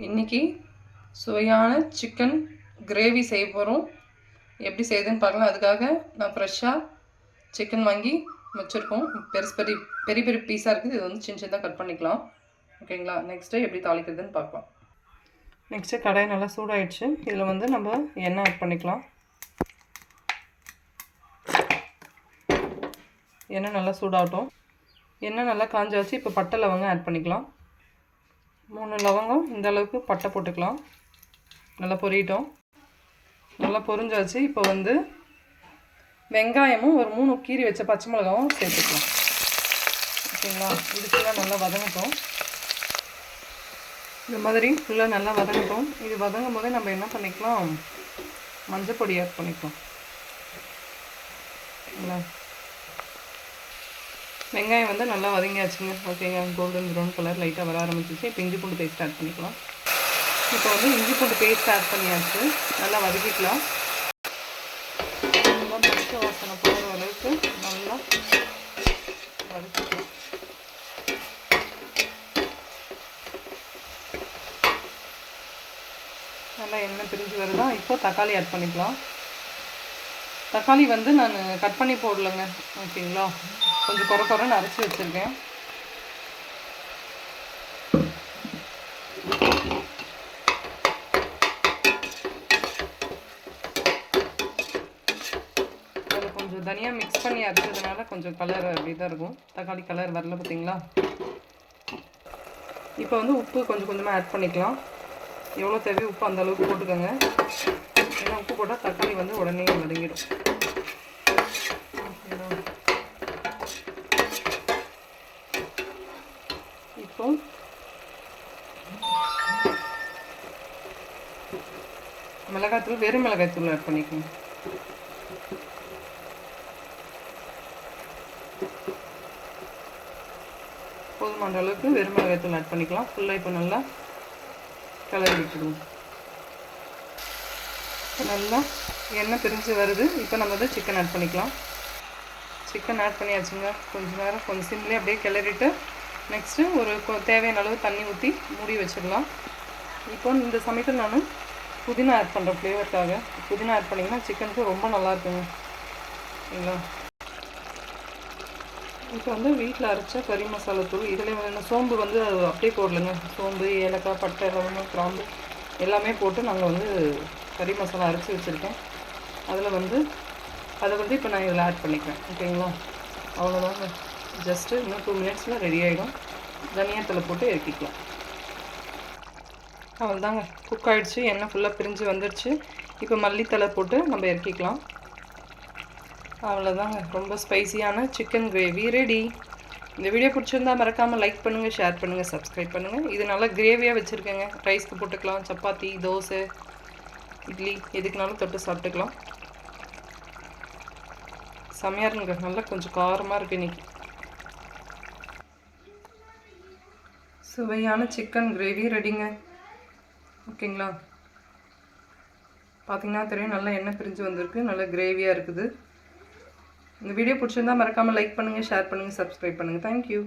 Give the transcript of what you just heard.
இன்றைக்கி சுவையான chicken gravy செய்ய போகிறோம் எப்படி செய்யுதுன்னு பார்க்கலாம். அதுக்காக நான் ஃப்ரெஷ்ஷாக சிக்கன் வாங்கி வச்சுருக்கோம். பெருசு பெரிய பெரிய பெரிய பீஸாக இருக்குது. இது வந்து சின்ன சின்னதாக கட் பண்ணிக்கலாம். ஓகேங்களா நெக்ஸ்ட்டு எப்படி தாளிக்கிறதுன்னு பார்க்கலாம். நெக்ஸ்ட்டு கடாய் நல்லா சூடாயிடுச்சு. இதில் வந்து நம்ம எண்ணெய் ஆட் பண்ணிக்கலாம். எண்ணெய் நல்லா சூடாகட்டும். எண்ணெய் நல்லா காஞ்சாச்சு. இப்போ பட்டை லவங்க ஆட் பண்ணிக்கலாம். மூணு லவங்கம் இந்த அளவுக்கு பட்டை போட்டுக்கலாம். நல்லா பொரியட்டும் நல்லா பொரிஞ்சாச்சு. இப்போ வந்து வெங்காயமும் ஒரு மூணு கீரி வச்ச பச்சை மிளகாவும் சேர்த்துக்கலாம். ஓகேங்களா? இது ஃபுல்லாக நல்லா வதங்கட்டும். இந்த மாதிரி ஃபுல்லாக நல்லா வதங்கட்டும். இது வதங்கும் போதே நம்ம என்ன பண்ணிக்கலாம்? மஞ்சள் பொடி ஆட் பண்ணிக்கலாம் வெங்காயம் வந்து நல்லா வதங்கியாச்சுங்க. ஓகேங்க கோல்டன் ப்ரௌன் கலர் லைட்டாக வர ஆரம்பிச்சிச்சு. இப்போ இஞ்சி பூண்டு பேஸ்ட் ஆட் பண்ணிக்கலாம். இப்போ வந்து இஞ்சி பூண்டு பேஸ்ட் ஆட் பண்ணியாச்சு. நல்லா வதக்கிக்கலாம். நல்லா பச்சை வாசனை போகிற அளவுக்கு நல்லா வதக்கிக்கலாம். நல்லா எண்ணெய் பிரிஞ்சு வருதா? இப்போ தக்காளி ஆட் பண்ணிக்கலாம். தக்காளி வந்து நான் கட் பண்ணி போடலைங்க. ஓகேங்களா? கொஞ்சம் குறை குறைன்னு அரைச்சி வச்சுருக்கேன். அதில் கொஞ்சம் தனியாக மிக்ஸ் பண்ணி அரைச்சதுனால கொஞ்சம் கலர் அப்படி தான் இருக்கும். தக்காளி கலர் வரல பார்த்தீங்களா? இப்போ வந்து உப்பு கொஞ்சம் கொஞ்சமாக ஆட் பண்ணிக்கலாம். எவ்வளோ தேவையோ உப்பு அந்தளவுக்கு போட்டுக்கோங்க. ஏன்னா உப்பு போட்டால் தக்காளி வந்து உடனே வதங்கிடும். இப்போ மிளகாத்தூள் வெறும் மிளகாய்த்தூள் ஆட் பண்ணிக்கோங்க. போதுமான அளவுக்கு வெறும் மிளகாய்த்தூள் ஆட் பண்ணிக்கலாம். ஃபுல்லாக இப்போ நல்லா கலரி விட்டுடுவோம் நல்லா எண்ணெய் பிரிஞ்சு வருது. இப்போ நம்ம வந்து சிக்கன் ஆட் பண்ணிக்கலாம். சிக்கன் ஆட் பண்ணியாச்சுங்க. கொஞ்சம் நேரம் கொஞ்சம் சிம்லேயே அப்படியே கிளறிட்டு நெக்ஸ்ட்டு ஒரு தேவையான அளவு தண்ணி ஊற்றி மூடி வச்சிடலாம். இப்போ இந்த சமயத்தில் நான் புதினா ஆட் பண்ணுறேன் ஃப்ளேவருக்காக புதினா ஆட் பண்ணிங்கன்னா சிக்கனுக்கு ரொம்ப நல்லா இருக்குங்க சரிங்களா? இப்போ வந்து வீட்டில் அரைச்ச கறி மசாலா தூள் இதில் வந்து சோம்பு வந்து அப்படியே போடலைங்க. சோம்பு ஏலக்காய் பட்டை லவங்கம் கிராம்பு எல்லாமே போட்டு நாங்கள் வந்து கறி மசாலா அரைச்சி வச்சுருக்கேன் அதில் வந்து அதை வந்து இப்போ நான் இதில் ஆட் பண்ணிக்கிறேன். ஓகேங்களா? அவ்வளோதாங்க ஜஸ்ட்டு இன்னும் டூ மினிட்ஸில் ரெடி ஆகிடும் தனியாத்தில் போட்டு இறக்கிக்கலாம். அவ்வளோதாங்க குக் ஆகிடுச்சு எண்ணெய் ஃபுல்லாக பிரிஞ்சு வந்துடுச்சு. இப்போ மல்லித்தலை போட்டு நம்ம இறக்கிக்கலாம். அவ்வளோதாங்க ரொம்ப ஸ்பைசியான சிக்கன் கிரேவி ரெடி இந்த வீடியோ பிடிச்சிருந்தா மறக்காமல் லைக் பண்ணுங்கள் ஷேர் பண்ணுங்கள் சப்ஸ்கிரைப் பண்ணுங்கள் இது நல்லா கிரேவியாக வச்சுருக்கேங்க. ரைஸ்க்கு போட்டுக்கலாம் சப்பாத்தி தோசை இட்லி எதுக்குனாலும் தொட்டு சாப்பிட்டுக்கலாம். செம்மையாக இருங்க நல்லா கொஞ்சம் காரமாக இருக்குது இன்றைக்கி சுவையான சிக்கன் கிரேவி ரெடிங்க ஓகேங்களா பார்த்தீங்கன்னா தெரியும் நல்லா எண்ணெய் பிரிஞ்சு வந்திருக்கு. நல்லா கிரேவியாக இருக்குது. இந்த வீடியோ பிடிச்சிருந்தா மறக்காமல் லைக் பண்ணுங்கள் ஷேர் பண்ணுங்கள் சப்ஸ்கிரைப் பண்ணுங்கள் தேங்க்யூ